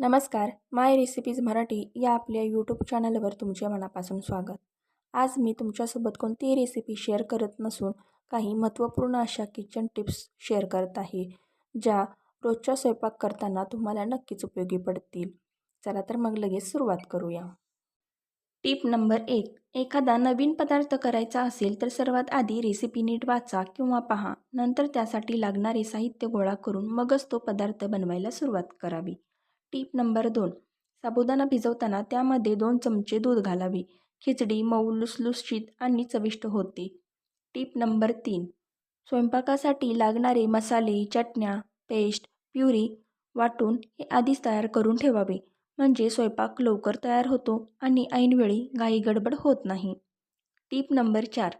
नमस्कार माय रेसिपीज मराठी या आपल्या यूट्यूब चॅनलवर तुमचे मनापासून स्वागत. आज मी तुमच्यासोबत कोणतीही रेसिपी शेअर करत नसून काही महत्त्वपूर्ण अशा किचन टिप्स शेअर करत आहे ज्या रोजच्या स्वयंपाक करताना तुम्हाला नक्कीच उपयोगी पडतील. चला तर मग लगेच सुरुवात करूया. टिप नंबर एक एखादा नवीन पदार्थ करायचा असेल तर सर्वात आधी रेसिपी नीट वाचा किंवा पहा. नंतर त्यासाठी लागणारे साहित्य गोळा करून मगच तो पदार्थ बनवायला सुरुवात करावी. टीप नंबर दोन. साबुदाणा भिजवताना त्यामध्ये दोन चमचे दूध घालावे. खिचडी मऊ लुसलुशीत आणि चविष्ट होते. टीप नंबर तीन. स्वयंपाकासाठी लागणारे मसाले चटण्या पेस्ट प्युरी वाटून हे आधीच तयार करून ठेवावे. म्हणजे स्वयंपाक लवकर तयार होतो आणि ऐनवेळी घाई गडबड होत नाही. टीप नंबर चार.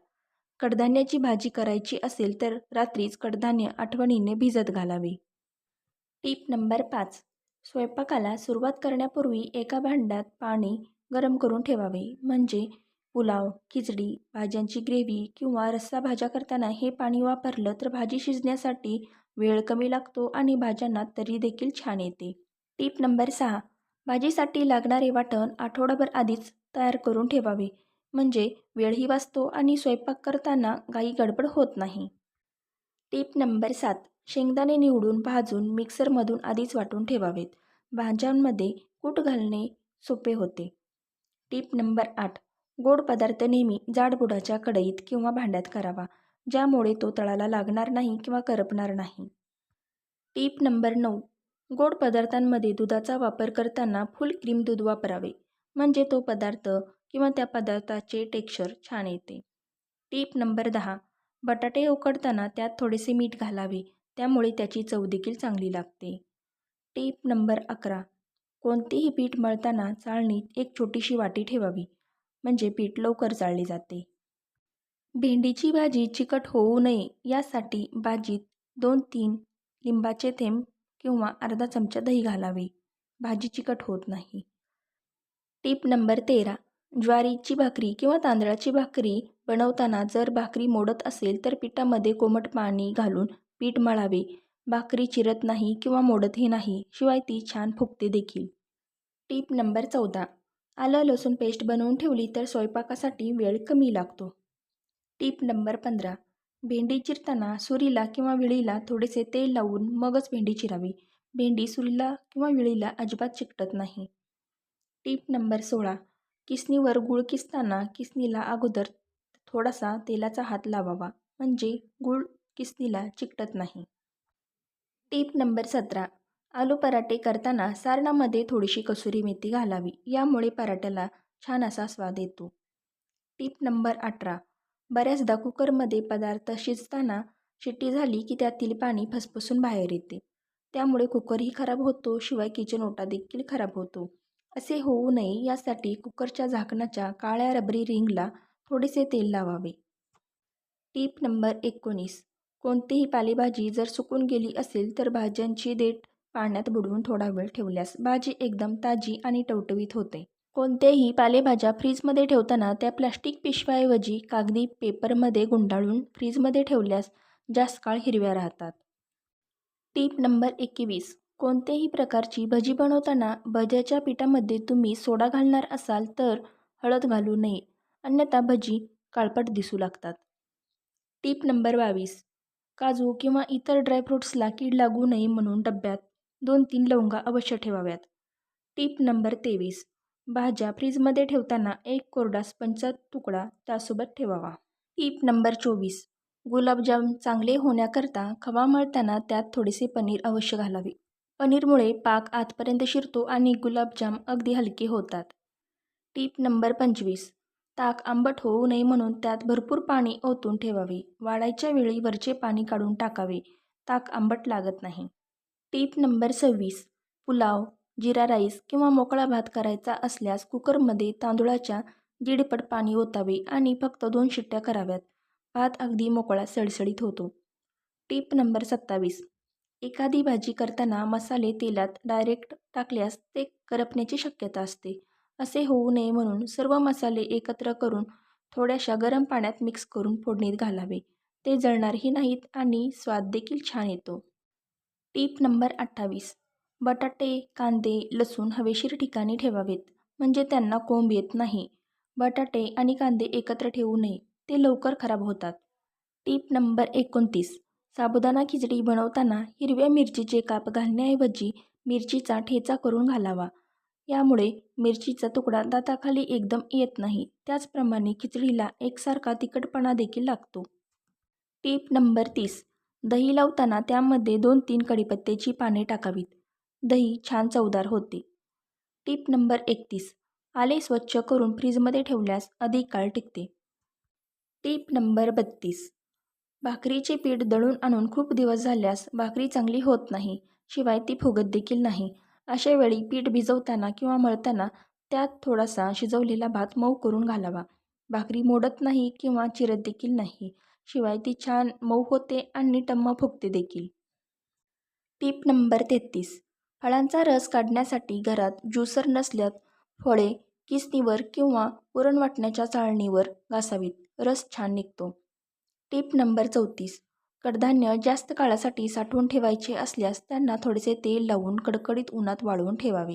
कडधान्याची भाजी करायची असेल तर रात्रीच कडधान्य आठवणीने भिजत घालावे. टीप नंबर पाच. स्वयंपाकाला सुरुवात करण्यापूर्वी एका भांड्यात पाणी गरम करून ठेवावे. म्हणजे पुलाव खिचडी भाज्यांची ग्रेव्ही किंवा रस्सा भाज्या करताना हे पाणी वापरलं तर भाजी शिजण्यासाठी वेळ कमी लागतो आणि भाज्यांना तरी देखील छान येते. टीप नंबर सहा. भाजीसाठी लागणारे वाटण आठवडाभर आधीच तयार करून ठेवावे. म्हणजे वेळही वाचतो आणि स्वयंपाक करताना गाई गडबड होत नाही. टीप नंबर सात. शेंगदाणे निवडून भाजून मिक्सरमधून आधीच वाटून ठेवावेत. भाज्यांमध्ये कूट घालणे सोपे होते. टीप नंबर आठ. गोड पदार्थ नेहमी जाडबुडाच्या कढईत किंवा भांड्यात करावा ज्यामुळे तो तळाला लागणार नाही किंवा करपणार नाही. टीप नंबर नऊ. गोड पदार्थांमध्ये दुधाचा वापर करताना फुल क्रीम दूध वापरावे म्हणजे तो पदार्थ किंवा त्या पदार्थाचे टेक्स्चर छान येते. टीप नंबर दहा. बटाटे उकडताना त्यात थोडेसे मीठ घालावे. त्यामुळे त्याची चव देखील चांगली लागते. टीप नंबर अकरा. कोणतेही पीठ मळताना चाळणीत एक छोटीशी वाटी ठेवावी. म्हणजे पीठ लवकर चाळले जाते. भेंडीची भाजी चिकट होऊ नये यासाठी भाजीत दोन तीन लिंबाचे थेंब किंवा अर्धा चमचा दही घालावे. भाजी चिकट होत नाही. टीप नंबर तेरा. ज्वारीची भाकरी किंवा तांदळाची भाकरी बनवताना जर भाकरी मोडत असेल तर पिठामध्ये कोमट पाणी घालून पीठ मळावे. भाकरी चिरत नाही किंवा मोडतही नाही शिवाय ती छान फुगते देखील. टीप नंबर चौदा. आलं लसूण पेस्ट बनवून ठेवली तर स्वयंपाकासाठी वेळ कमी लागतो. टीप नंबर पंधरा. भेंडी चिरताना सुरीला किंवा विळीला थोडेसे तेल लावून मगच भेंडी चिरावी. भेंडी सुरीला किंवा विळीला अजिबात चिकटत नाही. टीप नंबर सोळा. किसनीवर गुळ किसताना किसनीला अगोदर थोडासा तेलाचा हात लावावा म्हणजे गुळ किसनीला चिकटत नाही. टीप नंबर सतरा. आलू पराठे करताना सारणामध्ये थोडीशी कसुरी मेथी घालावी यामुळे पराठ्याला छान असा स्वाद येतो. टीप नंबर अठरा. बऱ्याचदा कुकरमध्ये पदार्थ शिजताना शिट्टी झाली की त्यातील पाणी फसफसून बाहेर येते. त्यामुळे कुकरही खराब होतो शिवाय किचन ओटा देखील खराब होतो. असे होऊ नये यासाठी कुकरच्या झाकणाच्या काळ्या रबरी रिंगला थोडेसे तेल लावावे. टीप नंबर एकोणीस. कोणतीही पालेभाजी जर सुकून गेली असेल तर भाज्यांची देठ पाण्यात बुडवून थोडा वेळ ठेवल्यास भाजी एकदम ताजी आणि टवटवीत होते. कोणत्याही पालेभाज्या फ्रीजमध्ये ठेवताना त्या प्लास्टिक पिशव्याऐवजी कागदी पेपरमध्ये गुंडाळून फ्रीजमध्ये ठेवल्यास जास्त काळ हिरव्या राहतात. टीप नंबर एकवीस. कोणतेही प्रकारची भजी बनवताना भज्याच्या पिठामध्ये तुम्ही सोडा घालणार असाल तर हळद घालू नये. अन्यथा भजी काळपट दिसू लागतात. टीप नंबर बावीस. काजू किंवा इतर ड्रायफ्रूट्सला कीड लागू नये म्हणून डब्यात दोन तीन लवंगा अवश्य ठेवाव्यात. टीप नंबर तेवीस. भाज्या फ्रीजमध्ये ठेवताना एक कोरडा स्पंजचा तुकडा त्यासोबत ठेवावा. टीप नंबर चोवीस. गुलाबजाम चांगले होण्याकरता खवा मळताना त्यात थोडेसे पनीर अवश्य घालावे. पनीरमुळे पाक आतपर्यंत शिरतो आणि गुलाबजाम अगदी हलके होतात. टीप नंबर पंचवीस. ताक आंबट होऊ नये म्हणून त्यात भरपूर पाणी ओतून ठेवावे. वाढायच्या वेळी वरचे पाणी काढून टाकावे. ताक आंबट लागत नाही. टीप नंबर सव्वीस. पुलाव जिरा राईस किंवा मोकळा भात करायचा असल्यास कुकरमध्ये तांदूळाच्या दीडपट पाणी ओतावे आणि फक्त दोन शिट्ट्या कराव्यात. भात अगदी मोकळा सळसळीत होतो. टीप नंबर सत्तावीस. एखादी भाजी करताना मसाले तेलात डायरेक्ट टाकल्यास ते करपण्याची शक्यता असते. असे होऊ नये म्हणून सर्व मसाले एकत्र करून थोड्याशा गरम पाण्यात मिक्स करून फोडणीत घालावे. ते जळणारही नाहीत आणि स्वाद देखील छान येतो. टीप नंबर अठ्ठावीस. बटाटे कांदे लसूण हवेशीर ठिकाणी ठेवावेत म्हणजे त्यांना कोंब येत नाही. बटाटे आणि कांदे एकत्र ठेवू नये ते लवकर खराब होतात. टीप नंबर एकोणतीस. साबुदाणा खिचडी बनवताना हिरव्या मिरचीचे काप घालण्याऐवजी मिरचीचा ठेचा करून घालावा. यामुळे मिरचीचा तुकडा दाताखाली एकदम येत नाही. त्याचप्रमाणे खिचडीला एकसारखा तिखटपणा देखील लागतो. टीप नंबर तीस. दही लावताना त्यामध्ये दोन तीन कढीपत्त्याची पाने टाकावीत. दही छान चवदार होते. टीप नंबर एकतीस. आले स्वच्छ करून फ्रीजमध्ये ठेवल्यास अधिक काळ टिकते. टीप नंबर बत्तीस. भाकरीचे पीठ दळून आणून खूप दिवस झाल्यास भाकरी चांगली होत नाही शिवाय ती फुगत देखील नाही. अशा वेळी पीठ भिजवताना किंवा मळताना त्यात थोडासा शिजवलेला भात मऊ करून घालावा. भाकरी मोडत नाही किंवा चिरत देखील नाही शिवाय ती छान मऊ होते आणि टम्म फुगते देखील. टीप नंबर तेहतीस. फळांचा रस काढण्यासाठी घरात ज्युसर नसल्यात फळे किसणीवर किंवा पुरण वाटण्याच्या चाळणीवर घासावीत. रस छान निघतो. टीप नंबर चौतीस. कडधान्य जास्त काळासाठी साठवून ठेवायचे असल्यास त्यांना थोडेसे तेल लावून कडकडीत उन्हात वाळवून ठेवावे.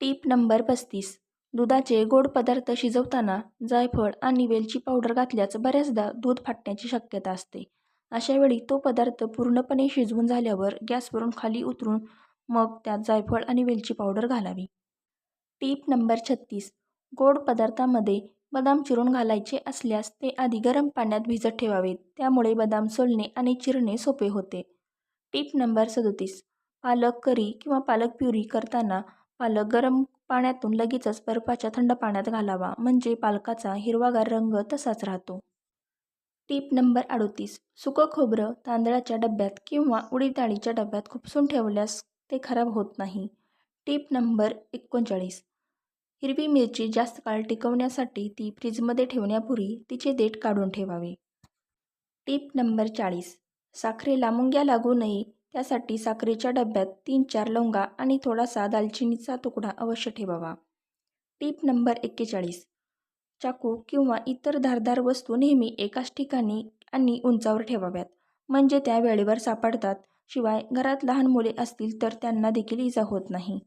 टीप नंबर पस्तीस. दुधाचे गोड पदार्थ शिजवताना जायफळ आणि वेलची पावडर घातल्यास बऱ्याचदा दूध फाटण्याची शक्यता असते. अशावेळी तो पदार्थ पूर्णपणे शिजवून झाल्यावर गॅसवरून खाली उतरून मग त्यात जायफळ आणि वेलची पावडर घालावी. टीप नंबर छत्तीस. गोड पदार्थामध्ये बदाम चिरून घालायचे असल्यास ते आधी गरम पाण्यात भिजत ठेवावेत त्यामुळे बदाम सोलणे आणि चिरणे सोपे होते. टीप नंबर सदोतीस. पालक करी किंवा पालक प्युरी करताना पालक गरम पाण्यातून लगेचच बर्फाच्या थंड पाण्यात घालावा. म्हणजे पालकाचा हिरवागार रंग तसाच राहतो. टीप नंबर अडोतीस. सुकं खोबरं तांदळाच्या डब्यात किंवा उडीद डाळीच्या डब्यात खुपसून ठेवल्यास ते खराब होत नाही. टीप नंबर एकोणचाळीस. हिरवी मिरची जास्त काळ टिकवण्यासाठी ती फ्रीजमध्ये ठेवण्यापूर्वी तिचे देठ काढून ठेवावे. टीप नंबर चाळीस. साखरेला मुंग्या लागू नये. त्यासाठी साखरेच्या डब्यात तीन चार लवंगा आणि थोडासा दालचिनीचा तुकडा अवश्य ठेवावा. टीप नंबर एक्केचाळीस. चाकू किंवा इतर धारदार वस्तू नेहमी एकाच ठिकाणी आणि उंचावर ठेवाव्यात म्हणजे त्या वेळेवर सापडतात. शिवाय घरात लहान मुले असतील तर त्यांना देखील इजा होत नाही.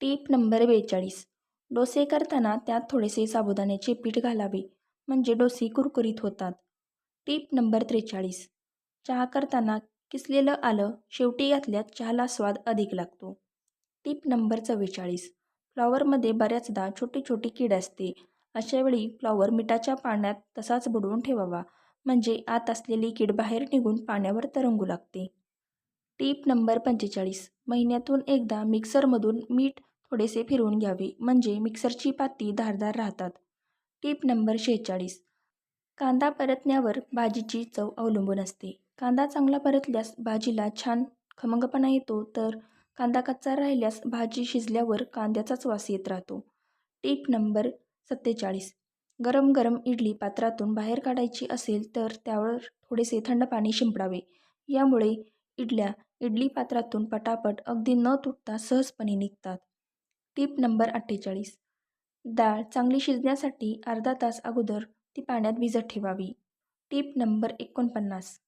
टीप नंबर बेचाळीस. डोसे करताना त्यात थोडेसे साबुदाण्याचे पीठ घालावे म्हणजे डोसे कुरकुरीत होतात. टीप नंबर त्रेचाळीस. चहा करताना किसलेलं आलं शेवटी घातल्यात चहाला स्वाद अधिक लागतो. टीप नंबर चव्वेचाळीस. फ्लॉवरमध्ये बऱ्याचदा छोटी छोटी कीड असते. अशावेळी फ्लॉवर मिठाच्या पाण्यात तसाच बुडवून ठेवावा म्हणजे आत असलेली कीड बाहेर निघून पाण्यावर तरंगू लागते. टीप नंबर पंचेचाळीस. महिन्यातून एकदा मिक्सरमधून मीठ थोडेसे फिरवून घ्यावे. म्हणजे मिक्सरची पाती धारदार राहतात. टीप नंबर शेहेचाळीस. कांदा परतण्यावर भाजीची चव अवलंबून असते. कांदा चांगला परतल्यास भाजीला छान खमंगपणा येतो तर कांदा कच्चा राहिल्यास भाजी शिजल्यावर कांद्याचाच वास येत राहतो. टीप नंबर सत्तेचाळीस. गरम गरम इडली पात्रातून बाहेर काढायची असेल तर त्यावर थोडेसे थंड पाणी शिंपडावे. यामुळे इडल्या इडली पात्रातून पटापट अगदी न तुटता सहजपणे निघतात. टीप नंबर अठ्ठेचाळीस. डाळ चांगली शिजण्यासाठी अर्धा तास अगोदर ती पाण्यात भिजत ठेवावी. टीप नंबर एकोणपन्नास.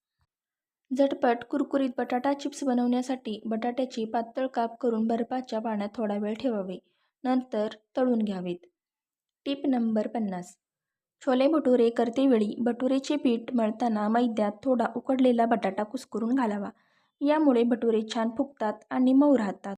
झटपट कुरकुरीत बटाटा चिप्स बनवण्यासाठी बटाट्याची पातळ काप करून बर्फाच्या पाण्यात थोडा वेळ ठेवावे. नंतर तळून घ्यावेत. टीप नंबर पन्नास. छोले भटुरे करतेवेळी भटुरेचे पीठ मळताना मैद्यात थोडा उकडलेला बटाटा कुस्करून घालावा. यामुळे भटुरे छान फुगतात आणि मऊ राहतात.